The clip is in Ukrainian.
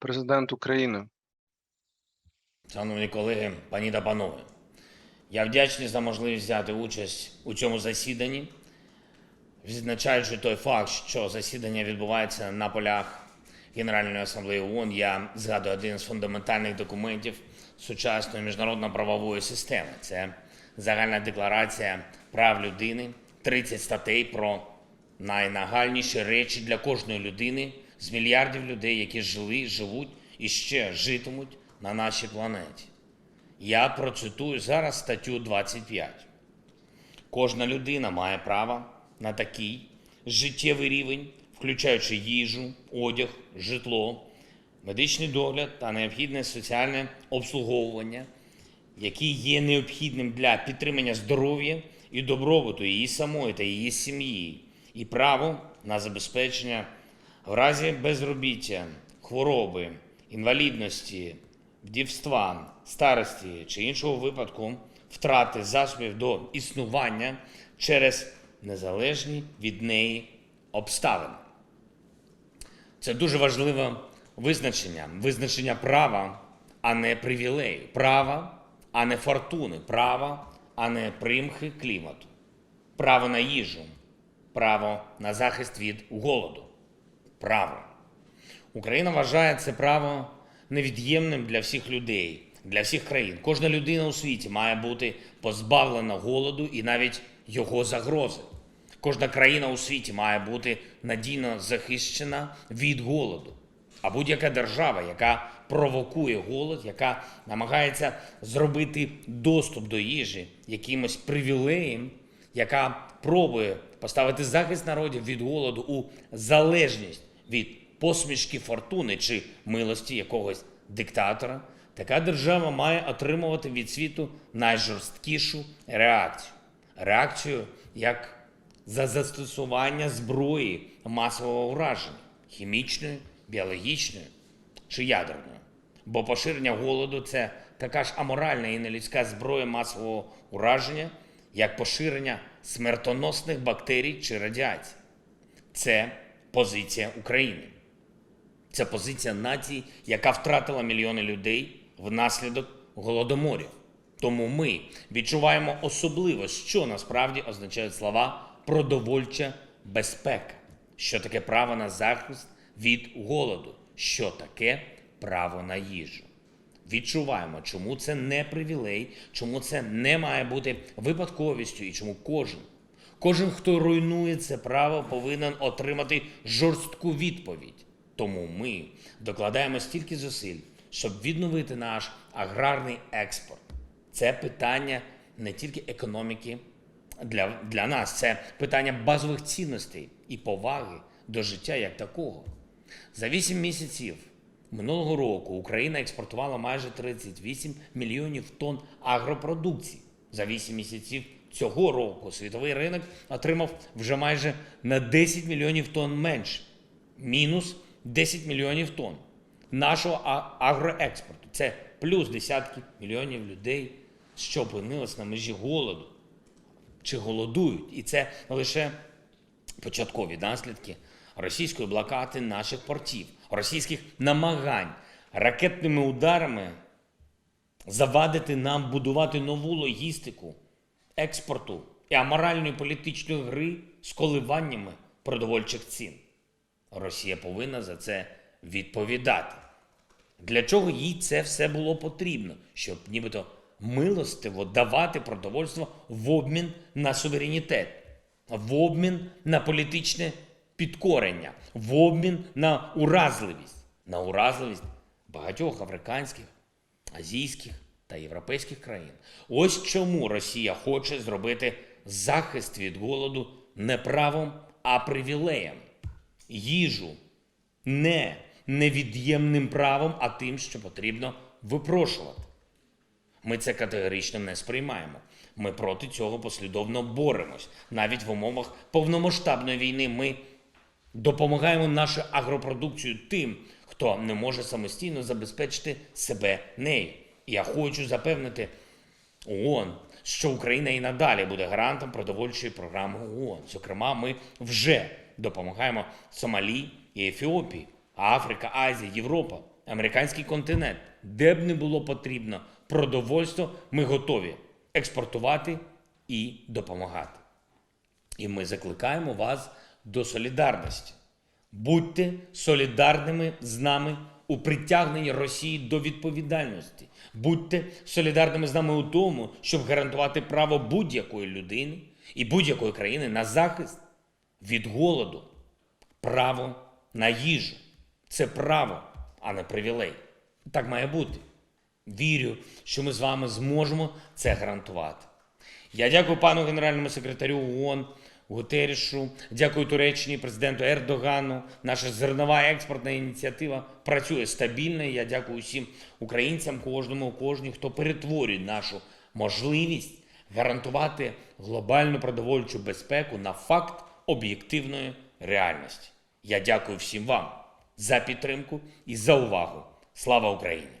президент України. Шановні колеги, пані та панове, я вдячний за можливість взяти участь у цьому засіданні, відзначаючи той факт, що засідання відбувається на полях Генеральної асамблеї ООН, я згадую один з фундаментальних документів сучасної міжнародно-правової системи. Це загальна декларація прав людини, 30 статей про найнагальніші речі для кожної людини з мільярдів людей, які жили, живуть і ще житимуть на нашій планеті. Я процитую зараз статтю 25. Кожна людина має право на такий життєвий рівень, включаючи їжу, одяг, житло, медичний догляд та необхідне соціальне обслуговування, які є необхідним для підтримання здоров'я і добробуту її самої та її сім'ї, і право на забезпечення в разі безробіття, хвороби, інвалідності, вдівства, старості чи іншого випадку втрати засобів до існування через незалежні від неї обставини. Це дуже важливе визначення, визначення права, а не привілею, права, а не фортуни, права, а не примхи клімату, право на їжу, право на захист від голоду, право. Україна вважає це право невід'ємним для всіх людей, для всіх країн. Кожна людина у світі має бути позбавлена голоду і навіть його загрози. Кожна країна у світі має бути надійно захищена від голоду. А будь-яка держава, яка провокує голод, яка намагається зробити доступ до їжі якимось привілеєм, яка пробує поставити захист народів від голоду у залежність від посмішки фортуни чи милості якогось диктатора, така держава має отримувати від світу найжорсткішу реакцію. Реакцію як за застосування зброї масового ураження хімічної, біологічної чи ядерної. Бо поширення голоду це така ж аморальна і нелюдська зброя масового ураження, як поширення смертоносних бактерій чи радіації. Це позиція України. Це позиція нації, яка втратила мільйони людей внаслідок голодоморів. Тому ми відчуваємо особливо, що насправді означають слова продовольча безпека, що таке право на захист від голоду, що таке право на їжу. Відчуваємо, чому це не привілей, чому це не має бути випадковістю і чому кожен, кожен, хто руйнує це право, повинен отримати жорстку відповідь. Тому ми докладаємо стільки зусиль, щоб відновити наш аграрний експорт. Це питання не тільки економіки для, для нас, це питання базових цінностей і поваги до життя як такого. За 8 місяців минулого року Україна експортувала майже 38 мільйонів тонн агропродукції. За 8 місяців цього року світовий ринок отримав вже майже на 10 мільйонів тонн менше. Мінус 10 мільйонів тонн нашого агроекспорту. Це плюс десятки мільйонів людей, що опинились на межі голоду чи голодують. І це лише початкові наслідки російської блокади наших портів, російських намагань ракетними ударами завадити нам будувати нову логістику експорту і аморальної політичної гри з коливаннями продовольчих цін. Росія повинна за це відповідати. Для чого їй це все було потрібно? Щоб нібито милостиво давати продовольство в обмін на суверенітет, в обмін на політичне підкорення, в обмін на уразливість, на уразливість багатьох африканських, азійських та європейських країн. Ось чому Росія хоче зробити захист від голоду не правом, а привілеєм. Їжу не невід'ємним правом, а тим, що потрібно випрошувати. Ми це категорично не сприймаємо. Ми проти цього послідовно боремось. Навіть в умовах повномасштабної війни ми допомагаємо нашу агропродукцію тим, хто не може самостійно забезпечити себе нею. Я хочу запевнити ООН, що Україна і надалі буде гарантом продовольчої програми ООН. Зокрема, ми вже допомагаємо Сомалі і Ефіопії, Африка, Азія, Європа, американський континент, де б не було потрібно продовольство, ми готові експортувати і допомагати. І ми закликаємо вас до солідарності. Будьте солідарними з нами у притягненні Росії до відповідальності. Будьте солідарними з нами у тому, щоб гарантувати право будь-якої людини і будь-якої країни на захист від голоду, право на їжу. Це право, а не привілей. Так має бути. Вірю, що ми з вами зможемо це гарантувати. Я дякую пану генеральному секретарю ООН Гутерішу, дякую Туреччині, президенту Ердогану. Наша зернова експортна ініціатива працює стабільно. Я дякую усім українцям, кожному, кожній, хто перетворює нашу можливість гарантувати глобальну продовольчу безпеку на факт об'єктивної реальності. Я дякую всім вам за підтримку і за увагу. Слава Україні!